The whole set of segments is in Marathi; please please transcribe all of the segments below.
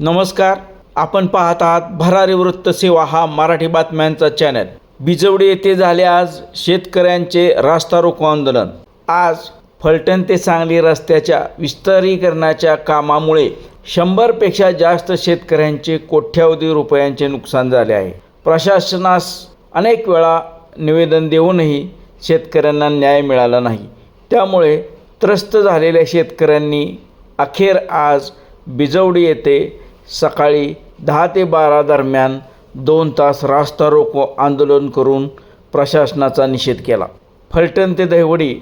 नमस्कार. आपण पाहत आहात भरारी वृत्त सेवा हा मराठी बातम्यांचा चॅनल बिजवडी येथे झाले आज शेतकऱ्यांचे रास्ता रोको आंदोलन. आज फलटण ते सांगली रस्त्याच्या विस्तारीकरणाच्या कामामुळे शंभरपेक्षा जास्त शेतकऱ्यांचे कोट्यावधी रुपयांचे नुकसान झाले आहे. प्रशासनास अनेक वेळा निवेदन देऊनही शेतकऱ्यांना न्याय मिळाला नाही. त्यामुळे त्रस्त झालेल्या शेतकऱ्यांनी अखेर आज बिजवडी येथे सकाळी दहा ते बारा दरम्यान दोन तास रास्ता रोको आंदोलन करून प्रशासनाचा निषेध केला. फलटण ते दहिवडी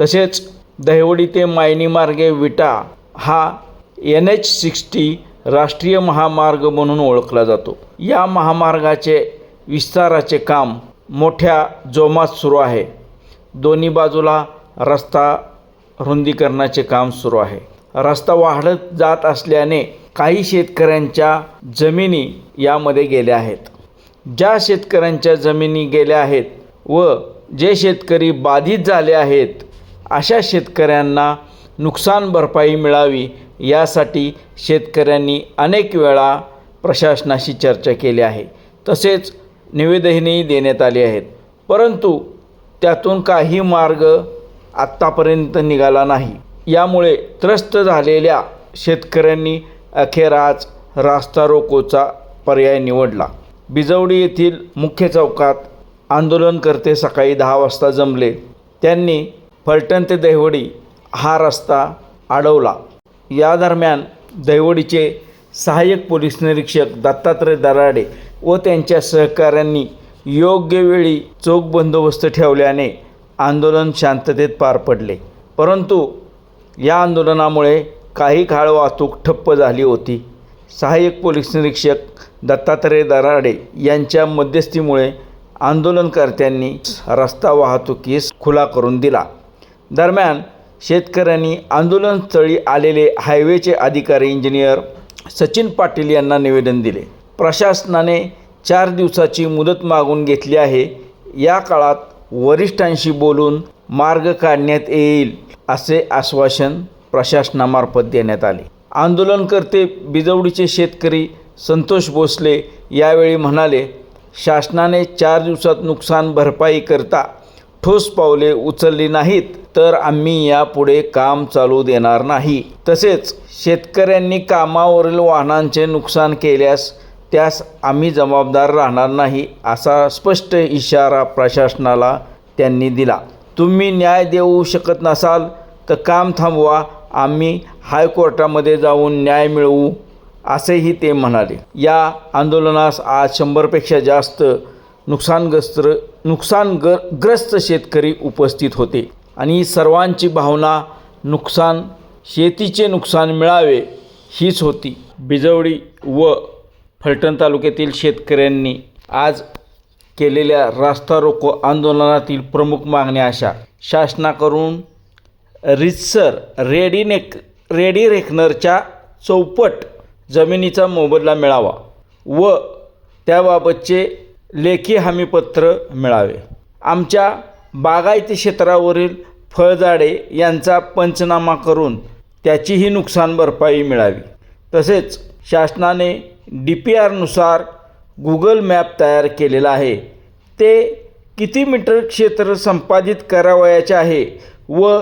तसेच दहिवडी ते मायनी मार्गे विटा हा एन एच सिक्स्टी राष्ट्रीय महामार्ग म्हणून ओळखला जातो. या महामार्गाचे विस्ताराचे काम मोठ्या जोमात सुरू आहे. दोन्ही बाजूला रस्ता रुंदीकरणाचे काम सुरू आहे. रस्ता वाढत जात असल्याने काही शेतकऱ्यांच्या जमिनी यामध्ये गेल्या आहेत. ज्या शेतकऱ्यांच्या जमिनी गेल्या आहेत व जे शेतकरी बाधित झाले आहेत अशा शेतकऱ्यांना नुकसान भरपाई मिळावी यासाठी शेतकऱ्यांनी अनेक वेळा प्रशासनाशी चर्चा केली आहे. तसेच निवेदनही देण्यात आली आहेत. परंतु त्यातून काही मार्ग आत्तापर्यंत निघाला नाही. यामुळे त्रस्त झालेल्या शेतकऱ्यांनी अखेर आज रास्ता रोकोचा पर्याय निवडला. बिजवडी येथील मुख्य चौकात आंदोलनकर्ते सकाळी दहा वाजता जमले. त्यांनी फलटण ते दहिवडी हा रस्ता अडवला. या दरम्यान दहिवडीचे सहाय्यक पोलीस निरीक्षक दत्तात्रय दराडे व त्यांच्या सहकाऱ्यांनी योग्य वेळी चोख बंदोबस्त ठेवल्याने आंदोलन शांततेत पार पडले. परंतु या आंदोलनामुळे काही काळ वाहतूक ठप्प झाली होती. सहाय्यक पोलीस निरीक्षक दत्तात्रय दराडे यांच्या मध्यस्थीमुळे आंदोलनकर्त्यांनी रस्ता वाहतुकीस खुला करून दिला. दरम्यान शेतकऱ्यांनी आंदोलनस्थळी आलेले हायवेचे अधिकारी इंजिनियर सचिन पाटील यांना निवेदन दिले. प्रशासनाने चार दिवसाची मुदत मागून घेतली आहे. या काळात वरिष्ठांशी बोलून मार्ग काढण्यात येईल असे आश्वासन प्रशासनामार्फत देण्यात आले. आंदोलनकर्ते बिजवडीचे शेतकरी संतोष भोसले यावेळी म्हणाले शासनाने चार दिवसात नुकसान भरपाई करता ठोस पावले उचलली नाहीत तर आम्ही यापुढे काम चालू देणार नाही. तसेच शेतकऱ्यांनी कामावरील वाहनांचे नुकसान केल्यास त्यास आम्ही जबाबदार राहणार नाही असा स्पष्ट इशारा प्रशासनाला त्यांनी दिला. तुम्ही न्याय देऊ शकत नसाल तर काम थांबवा आम्ही हायकोर्टामध्ये जाऊन न्याय मिळवू असेही ते म्हणाले. या आंदोलनास आज शंभरपेक्षा जास्त नुकसानग्रस्त नुकसानग ग्रस्त शेतकरी उपस्थित होते. आणि सर्वांची भावना नुकसान शेतीचे नुकसान मिळावे हीच होती. बिजवडी व फलटण तालुक्यातील शेतकऱ्यांनी आज केलेल्या रास्ता रोको आंदोलनातील प्रमुख मागण्या अशा. शासनाकडून रितसर रेडीनेक रेडीरेकनरच्या चौपट जमिनीचा मोबदला मिळावा व त्याबाबतचे लेखी हमीपत्र मिळावे. आमच्या बागायती क्षेत्रावरील फळझाडे यांचा पंचनामा करून त्याचीही नुकसान भरपाई मिळावी. तसेच शासनाने डी पी आरनुसार गुगल मॅप तयार केलेला आहे. ते किती मीटर क्षेत्र संपादित करावयाचे आहे व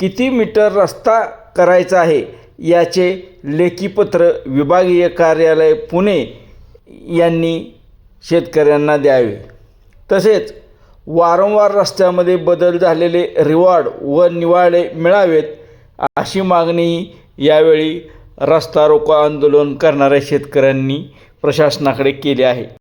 किती मीटर रस्ता करायचा आहे? याचे लेखीपत्र विभागीय कार्यालय पुणे यांनी शेतकऱ्यांना द्यावे. तसेच वारंवार रस्त्यामध्ये बदल झालेले रिवॉर्ड व निवाडे मिळावेत अशी मागणी यावेळी रस्ता रोको आंदोलन करणाऱ्या शेतकऱ्यांनी प्रशासनाकडे केली आहे.